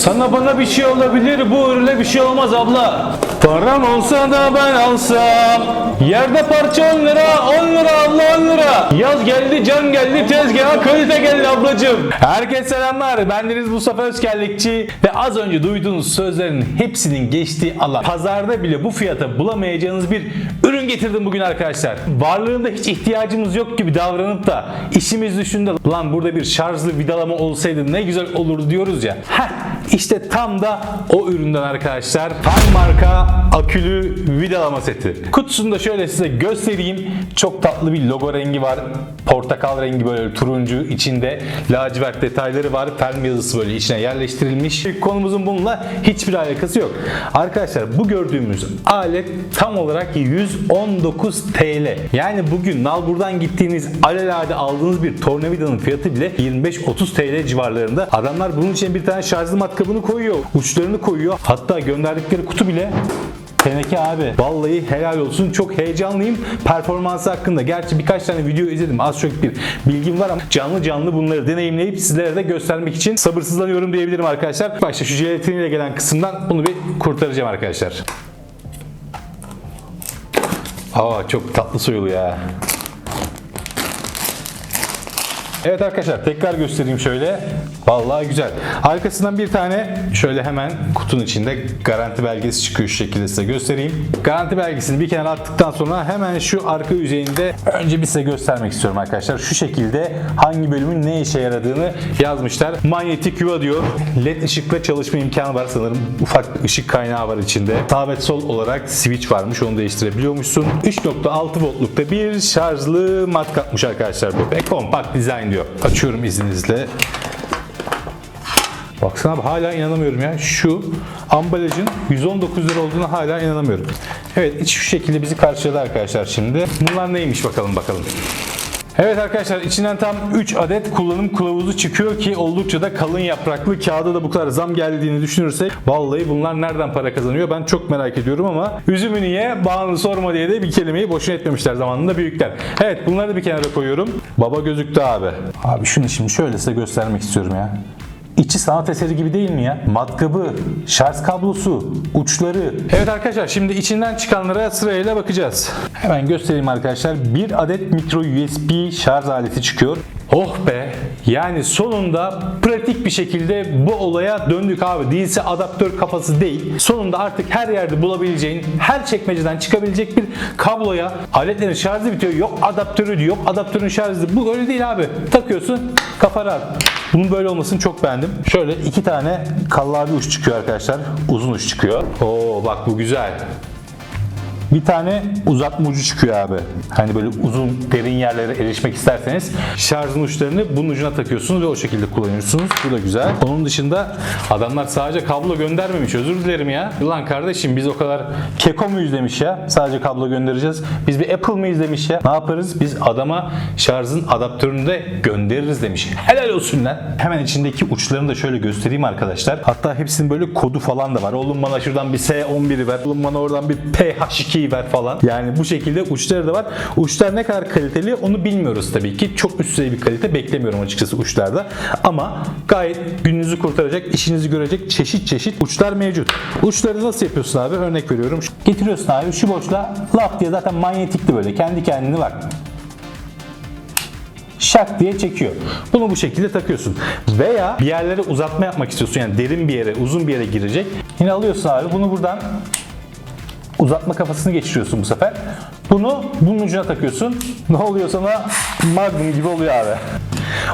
Sana bana bir şey olabilir bu ürüne bir şey olmaz abla. Param olsa da ben alsam. Yerde parça 10 lira 10 lira abla 10 lira. Yaz geldi can geldi tezgaha kalite geldi ablacım. Herkese selamlar ben Deniz Mustafa Özkerlikçi ve az önce duyduğunuz sözlerin hepsinin geçtiği alan. Pazarda bile bu fiyata bulamayacağınız bir ürün getirdim bugün arkadaşlar. Varlığında hiç ihtiyacımız yok gibi davranıp da işimiz düşünde lan burada bir şarjlı vidalama olsaydı ne güzel olurdu diyoruz ya. Heh, işte tam da o üründen arkadaşlar. Fan marka akülü vidalama seti. Kutusunu da şöyle size göstereyim. Çok tatlı bir logo rengi var. Portakal rengi böyle turuncu içinde lacivert detayları var. Fermi yazısı böyle içine yerleştirilmiş. Konumuzun bununla hiçbir alakası yok. Arkadaşlar bu gördüğümüz alet tam olarak 119 TL. Yani bugün Nalbur'dan gittiğiniz alelade aldığınız bir tornavidanın fiyatı bile 25-30 TL civarlarında. Adamlar bunun için bir tane şarjlı matkabını koyuyor. Uçlarını koyuyor. Hatta gönderdikleri kutu bile Teneke abi vallahi helal olsun çok heyecanlıyım performansı hakkında. Gerçi birkaç tane video izledim az çok bir bilgim var ama canlı canlı bunları deneyimleyip sizlere de göstermek için sabırsızlanıyorum diyebilirim arkadaşlar. Başta şu jelatiniyle gelen kısımdan bunu bir kurtaracağım arkadaşlar. Aa çok tatlı soyulu ya. Evet arkadaşlar tekrar göstereyim şöyle. Vallahi güzel. Arkasından bir tane şöyle hemen kutunun içinde garanti belgesi çıkıyor şu şekilde size göstereyim. Garanti belgesini bir kenara attıktan sonra hemen şu arka yüzeyinde önce bir size göstermek istiyorum arkadaşlar. Şu şekilde hangi bölümün ne işe yaradığını yazmışlar. Manyetik yuva diyor. LED ışıkla çalışma imkanı var sanırım. Ufak ışık kaynağı var içinde. Sağ ve sol olarak switch varmış. Onu değiştirebiliyormuşsun. 3.6 voltlukta bir şarjlı matkapmış arkadaşlar bu. Ve kompakt dizayn diyor. Açıyorum izninizle. Baksana abi hala inanamıyorum ya. Şu ambalajın 119 lira olduğuna hala inanamıyorum. Evet iç şu şekilde bizi karşıladı arkadaşlar şimdi. Bunlar neymiş bakalım bakalım. Evet arkadaşlar içinden tam 3 adet kullanım kılavuzu çıkıyor ki oldukça da kalın yapraklı. Kağıda da bu kadar zam geldiğini düşünürsek vallahi bunlar nereden para kazanıyor ben çok merak ediyorum ama üzümünü ye bağını sorma diye de bir kelimeyi boşuna etmemişler zamanında büyükler. Evet bunları da bir kenara koyuyorum. Baba gözüktü abi. Abi şunu şimdi şöyle size göstermek istiyorum ya. İçi sanat eseri gibi değil mi ya? Matkabı, şarj kablosu, uçları. Evet arkadaşlar şimdi içinden çıkanlara sırayla bakacağız. Hemen göstereyim arkadaşlar. Bir adet micro USB şarj aleti çıkıyor. Oh be! Yani sonunda pratik bir şekilde bu olaya döndük abi. Değilse adaptör kafası değil. Sonunda artık her yerde bulabileceğin, her çekmeceden çıkabilecek bir kabloya aletlerin şarjı bitiyor. Yok adaptörü diyor, yok adaptörün şarjı. Bu öyle değil abi. Takıyorsun, kafa rahat. Bunun böyle olmasını çok beğendim. Şöyle iki tane kallavi uç çıkıyor arkadaşlar. Uzun uç çıkıyor. Oo bak bu güzel. Bir tane uzatma ucu çıkıyor abi. Hani böyle uzun derin yerlere erişmek isterseniz şarjın uçlarını bunun ucuna takıyorsunuz ve o şekilde kullanıyorsunuz. Bu da güzel. Onun dışında adamlar sadece kablo göndermemiş. Özür dilerim ya. Lan kardeşim biz o kadar keko muyuz demiş ya. Sadece kablo göndereceğiz. Biz bir Apple mıyız demiş ya. Ne yaparız? Biz adama şarjın adaptörünü de göndeririz demiş. Helal olsun lan. Hemen içindeki uçlarını da şöyle göstereyim arkadaşlar. Hatta hepsinin böyle kodu falan da var. Oğlum bana şuradan bir S11'i ver. Oğlum bana oradan bir PH2'yi ver falan. Yani bu şekilde uçları da var. Uçlar ne kadar kaliteli onu bilmiyoruz tabii ki. Çok üst düzey bir kalite beklemiyorum açıkçası uçlarda. Ama gayet gününüzü kurtaracak, işinizi görecek çeşit çeşit uçlar mevcut. Uçları nasıl yapıyorsun abi? Örnek veriyorum. Getiriyorsun abi şu boşla laf diye zaten manyetikli böyle. Kendi kendini var şak diye çekiyor. Bunu bu şekilde takıyorsun. Veya bir yerlere uzatma yapmak istiyorsun. Yani derin bir yere, uzun bir yere girecek. Yine alıyorsun abi bunu buradan uzatma kafasını geçiriyorsun bu sefer. Bunu bunun ucuna takıyorsun. Ne oluyor sana? Magnum gibi oluyor abi.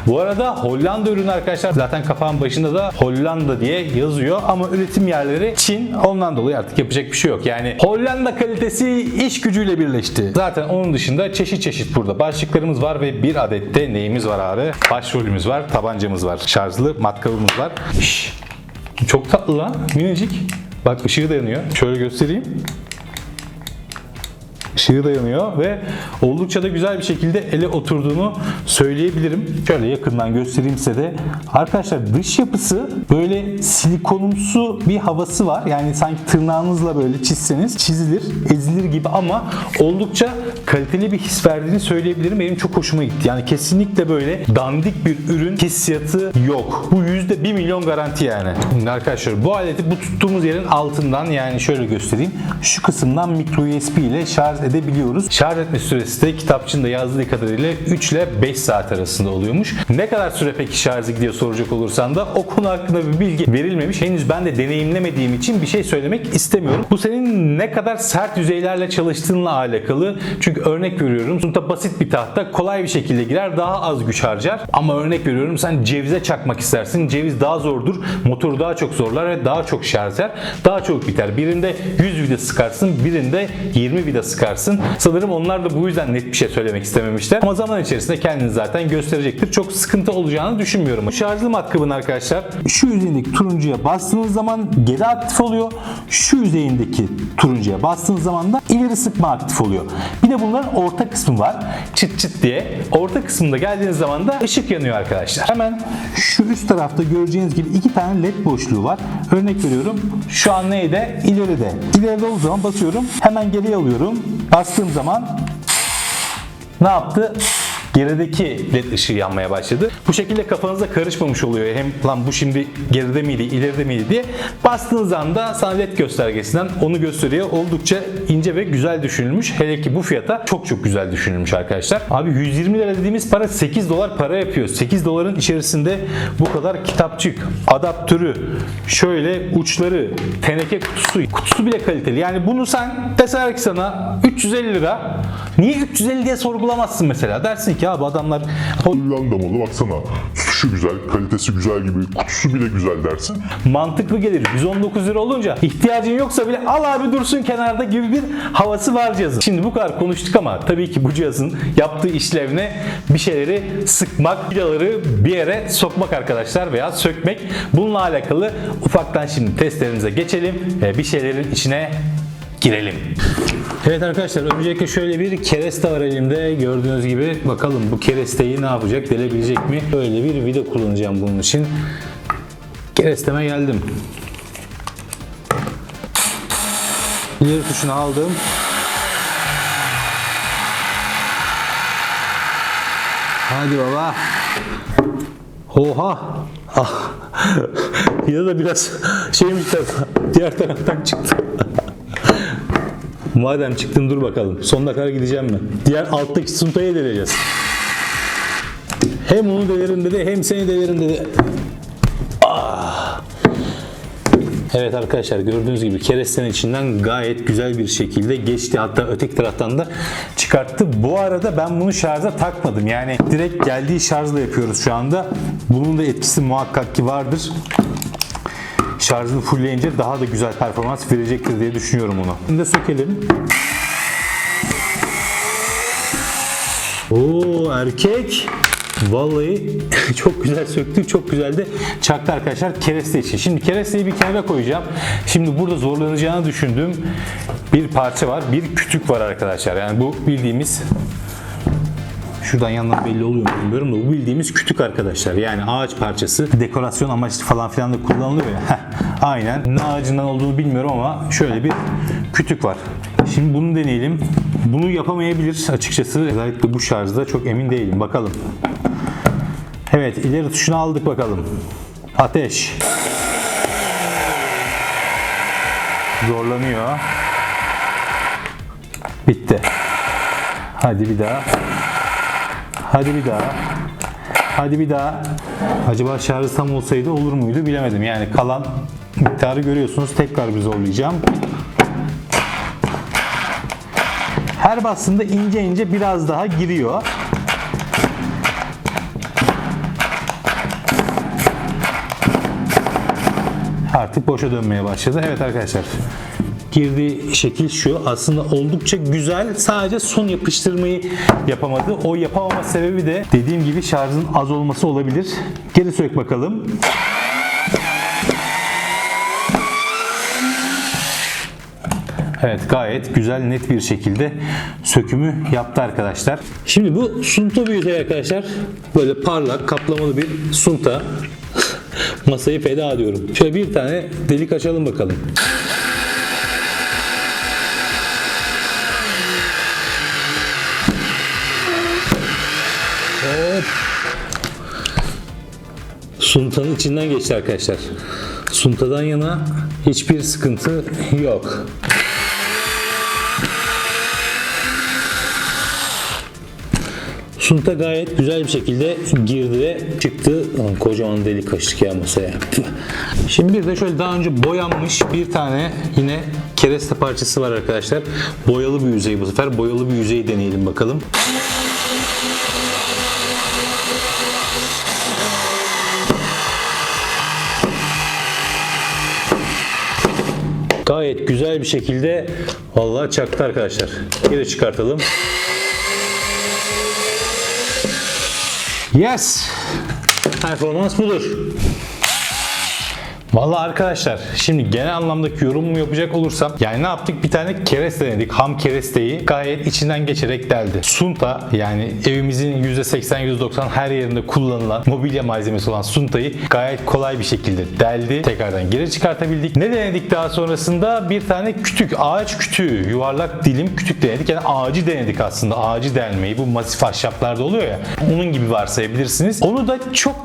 Bu arada Hollanda ürünü arkadaşlar zaten kapağın başında da Hollanda diye yazıyor ama üretim yerleri Çin ondan dolayı artık yapacak bir şey yok. Yani Hollanda kalitesi iş gücüyle birleşti. Zaten onun dışında çeşit çeşit burada başlıklarımız var ve bir adet de neyimiz var abi? Başrolümüz var, tabancamız var, şarjlı matkabımız var. Şş, çok tatlı lan minicik. Bak ışığı da yanıyor. Şöyle göstereyim. Işığı da yanıyor ve oldukça da güzel bir şekilde ele oturduğunu söyleyebilirim. Şöyle yakından göstereyim size de. Arkadaşlar dış yapısı böyle silikonumsu bir havası var. Yani sanki tırnağınızla böyle çizseniz çizilir, ezilir gibi ama oldukça kaliteli bir his verdiğini söyleyebilirim. Benim çok hoşuma gitti. Yani kesinlikle böyle dandik bir ürün hissiyatı yok. Bu yüzde 1 milyon garanti yani. Şimdi arkadaşlar bu aleti bu tuttuğumuz yerin altından yani şöyle göstereyim. Şu kısımdan micro USB ile şarj edebiliyoruz. Şarj etme süresi de kitapçının da yazdığı kadarıyla 3 ile 5 saat arasında oluyormuş. Ne kadar süre peki şarjı gidiyor soracak olursan da o konu hakkında bir bilgi verilmemiş. Henüz ben de deneyimlemediğim için bir şey söylemek istemiyorum. Bu senin ne kadar sert yüzeylerle çalıştığınla alakalı. Çünkü örnek veriyorum. Sınıfta basit bir tahta kolay bir şekilde girer daha az güç harcar. Ama örnek veriyorum sen cevize çakmak istersin. Ceviz daha zordur. Motoru daha çok zorlar ve daha çok şarj eder. Daha çok biter. Birinde 100 vida sıkarsın. Birinde 20 vida sıkarsın. Sanırım onlar da bu yüzden net bir şey söylemek istememişler. Ama zaman içerisinde kendini zaten gösterecektir. Çok sıkıntı olacağını düşünmüyorum. Şarjlı matkabın arkadaşlar şu yüzeyindeki turuncuya bastığınız zaman geri aktif oluyor. Şu yüzeyindeki turuncuya bastığınız zaman da ileri sıkma aktif oluyor. Bir de bunların orta kısmı var. Çıt çıt diye. Orta kısmında geldiğiniz zaman da ışık yanıyor arkadaşlar. Hemen şu üst tarafta göreceğiniz gibi iki tane led boşluğu var. Örnek veriyorum. Şu an neyde? İleride. İleride olduğu zaman basıyorum. Hemen geriye alıyorum. Bastığım zaman ne yaptı? Gerideki led ışığı yanmaya başladı. Bu şekilde kafanızda karışmamış oluyor. Hem lan bu şimdi geride miydi, ileride miydi diye. Bastığınız anda sana led göstergesinden onu gösteriyor. Oldukça ince ve güzel düşünülmüş. Hele ki bu fiyata çok çok güzel düşünülmüş arkadaşlar. Abi 120 lira dediğimiz para 8 dolar para yapıyor. 8 doların içerisinde bu kadar kitapçık, adaptörü, şöyle uçları, teneke kutusu, kutusu bile kaliteli. Yani bunu sen deseler ki sana 350 lira niye 350 diye sorgulamazsın mesela. Dersin ki abi adamlar Hollanda malı baksana. Şu güzel, kalitesi güzel gibi, kutusu bile güzel dersin. mantıklı gelir. 119 lira olunca ihtiyacın yoksa bile al abi dursun kenarda gibi bir havası var cihazın. Şimdi bu kadar konuştuk ama tabii ki bu cihazın yaptığı işlevne bir şeyleri sıkmak, vidaları bir yere sokmak arkadaşlar veya sökmek. Bununla alakalı ufaktan şimdi testlerimize geçelim. Bir şeylerin içine girelim. Evet arkadaşlar öncelikle şöyle bir kereste var elimde. Gördüğünüz gibi bakalım bu keresteyi ne yapacak, delebilecek mi? Böyle bir vida kullanacağım bunun için. Keresteme geldim. İleri tuşunu aldım. Hadi baba. Oha. Ah. ya da biraz şeymiş tarafı, diğer taraftan çıktı. Madem çıktın dur bakalım. Sonuna kadar gideceğim mi? Diğer alttaki suntayı deleceğiz. Hem onu delerim dedi hem seni delerim dedi. Ah. Evet arkadaşlar gördüğünüz gibi kerestenin içinden gayet güzel bir şekilde geçti. Hatta öteki taraftan da çıkarttı. Bu arada ben bunu şarja takmadım. Yani direkt geldiği şarjla yapıyoruz şu anda. Bunun da etkisi muhakkak ki vardır. Şarjını fullleyince daha da güzel performans verecektir diye düşünüyorum onu. Şimdi de sökelim. Oo erkek. Vallahi çok güzel söktü, çok güzel de çaktı arkadaşlar kereste için. Şimdi keresteyi bir kenara koyacağım. Şimdi burada zorlanacağını düşündüğüm bir parça var. Bir kütük var arkadaşlar. Yani bu bildiğimiz Şuradan yandan belli oluyor mu bilmiyorum da bu bildiğimiz kütük arkadaşlar. Yani ağaç parçası dekorasyon amaçlı falan filan da kullanılıyor ya. Aynen. Ne ağacından olduğunu bilmiyorum ama şöyle bir kütük var. Şimdi bunu deneyelim. Bunu yapamayabilir açıkçası. Özellikle bu şarjda çok emin değilim. Bakalım. Evet ileri tuşunu aldık bakalım. Ateş. Zorlanıyor. Bitti. Hadi bir daha. Hadi bir daha. Hadi bir daha. Acaba şarjı tam olsaydı olur muydu bilemedim. Yani kalan miktarı görüyorsunuz. Tekrar bir zorlayacağım. Her bastığında ince ince biraz daha giriyor. Artık boşa dönmeye başladı. Evet arkadaşlar. Girdiği şekil şu. Aslında oldukça güzel. Sadece son yapıştırmayı yapamadı. O yapamama sebebi de dediğim gibi şarjın az olması olabilir. Geri sök bakalım. Evet gayet güzel net bir şekilde sökümü yaptı arkadaşlar. Şimdi bu sunta bir yüzey arkadaşlar. Böyle parlak kaplamalı bir sunta. Masayı feda ediyorum. Şöyle bir tane delik açalım bakalım. Hop. Suntanın içinden geçti arkadaşlar. Suntadan yana hiçbir sıkıntı yok. Sunta gayet güzel bir şekilde girdi ve çıktı. Kocaman delik açtık ya masaya. Şimdi bir de şöyle daha önce boyanmış bir tane yine kereste parçası var arkadaşlar. Boyalı bir yüzey bu sefer. Boyalı bir yüzeyi deneyelim bakalım. Gayet güzel bir şekilde vallahi çaktı arkadaşlar. Geri çıkartalım. Yes. Performans budur. Vallahi arkadaşlar şimdi genel anlamdaki yorumumu yapacak olursam yani ne yaptık bir tane kereste denedik ham keresteyi gayet içinden geçerek deldi. Sunta yani evimizin %80-%90 her yerinde kullanılan mobilya malzemesi olan suntayı gayet kolay bir şekilde deldi. Tekrardan geri çıkartabildik. Ne denedik daha sonrasında bir tane kütük ağaç kütüğü yuvarlak dilim kütük denedik. Yani ağacı denedik aslında ağacı delmeyi bu masif ahşaplarda oluyor ya onun gibi varsayabilirsiniz. Onu da çok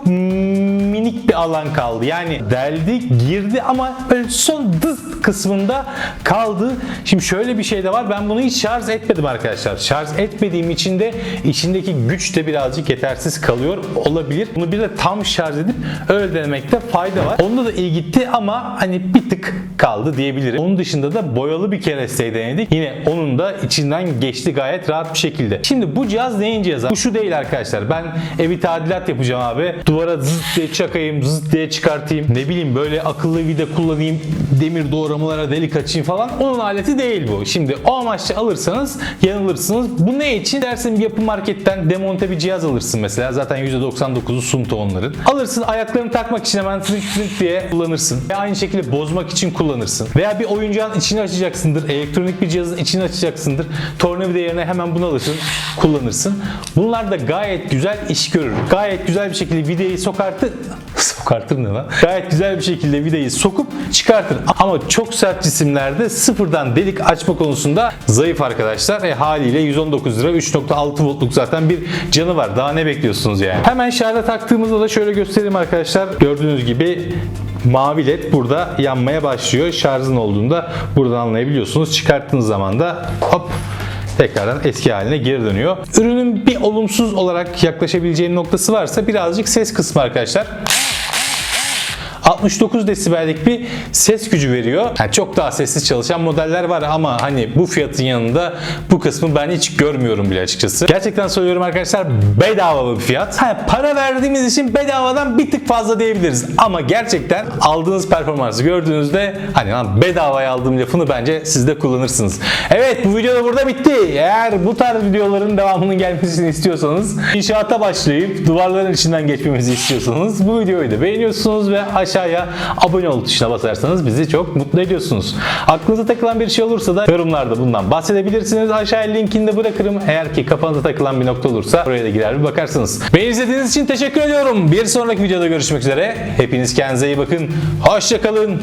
minik bir alan kaldı. Yani deldi, girdi ama böyle son dıt kısmında kaldı. Şimdi şöyle bir şey de var. Ben bunu hiç şarj etmedim arkadaşlar. Şarj etmediğim için de içindeki güç de birazcık yetersiz kalıyor olabilir. Bunu bir de tam şarj edip öyle denemekte fayda var. Onda da iyi gitti ama hani bir tık kaldı diyebilirim. Onun dışında da boyalı bir keresteyi denedik. Yine onun da içinden geçti gayet rahat bir şekilde. Şimdi bu cihaz neyin cihazı? Bu şu değil arkadaşlar. Ben evi tadilat yapacağım abi. Duvara zıt diye çakayım, zıt diye çıkartayım. Ne bileyim böyle akıllı vida kullanayım, demir doğramalara delik açayım falan. Onun aleti değil bu. Şimdi o amaçla alırsanız yanılırsınız. Bu ne için? Dersin bir yapı marketten demonte bir cihaz alırsın mesela. Zaten %99'u sunta onların. Alırsın ayaklarını takmak için hemen tırık tırık diye kullanırsın. Ve aynı şekilde bozmak için kullanırsın. Veya bir oyuncağın içini açacaksındır. Elektronik bir cihazın içini açacaksındır. Tornavida yerine hemen bunu alırsın. Kullanırsın. Bunlar da gayet güzel iş görür. Gayet güzel bir şekilde vidayı sokartır. sokartır ne lan? Gayet güzel bir şekilde vidayı sokup çıkartır. Ama çok sert cisimlerde sıfırdan delik açma konusunda zayıf arkadaşlar. E haliyle 119 lira 3.6 voltluk zaten bir canı var. Daha ne bekliyorsunuz yani? Hemen şarja taktığımızda da şöyle göstereyim arkadaşlar. Gördüğünüz gibi mavi led burada yanmaya başlıyor. Şarjın olduğunda buradan anlayabiliyorsunuz. Çıkarttığınız zaman da hop tekrardan eski haline geri dönüyor. Ürünün bir olumsuz olarak yaklaşabileceğim noktası varsa birazcık ses kısmı arkadaşlar. 69 desibellik bir ses gücü veriyor. Yani çok daha sessiz çalışan modeller var ama hani bu fiyatın yanında bu kısmı ben hiç görmüyorum bile açıkçası. Gerçekten söylüyorum arkadaşlar bedava bir fiyat. Ha, para verdiğimiz için bedavadan bir tık fazla diyebiliriz. Ama gerçekten aldığınız performansı gördüğünüzde hani lan bedavaya aldığım lafını bence siz de kullanırsınız. Evet bu video da burada bitti. Eğer bu tarz videoların devamının gelmesini istiyorsanız inşaata başlayıp duvarların içinden geçmemizi istiyorsanız bu videoyu da beğeniyorsunuz ve aşağıya abone ol tuşuna basarsanız bizi çok mutlu ediyorsunuz. Aklınıza takılan bir şey olursa da yorumlarda bundan bahsedebilirsiniz. Aşağıya linkini de bırakırım. Eğer ki kafanıza takılan bir nokta olursa oraya da girer bir bakarsınız. Beni izlediğiniz için teşekkür ediyorum. Bir sonraki videoda görüşmek üzere. Hepiniz kendinize iyi bakın. Hoşçakalın.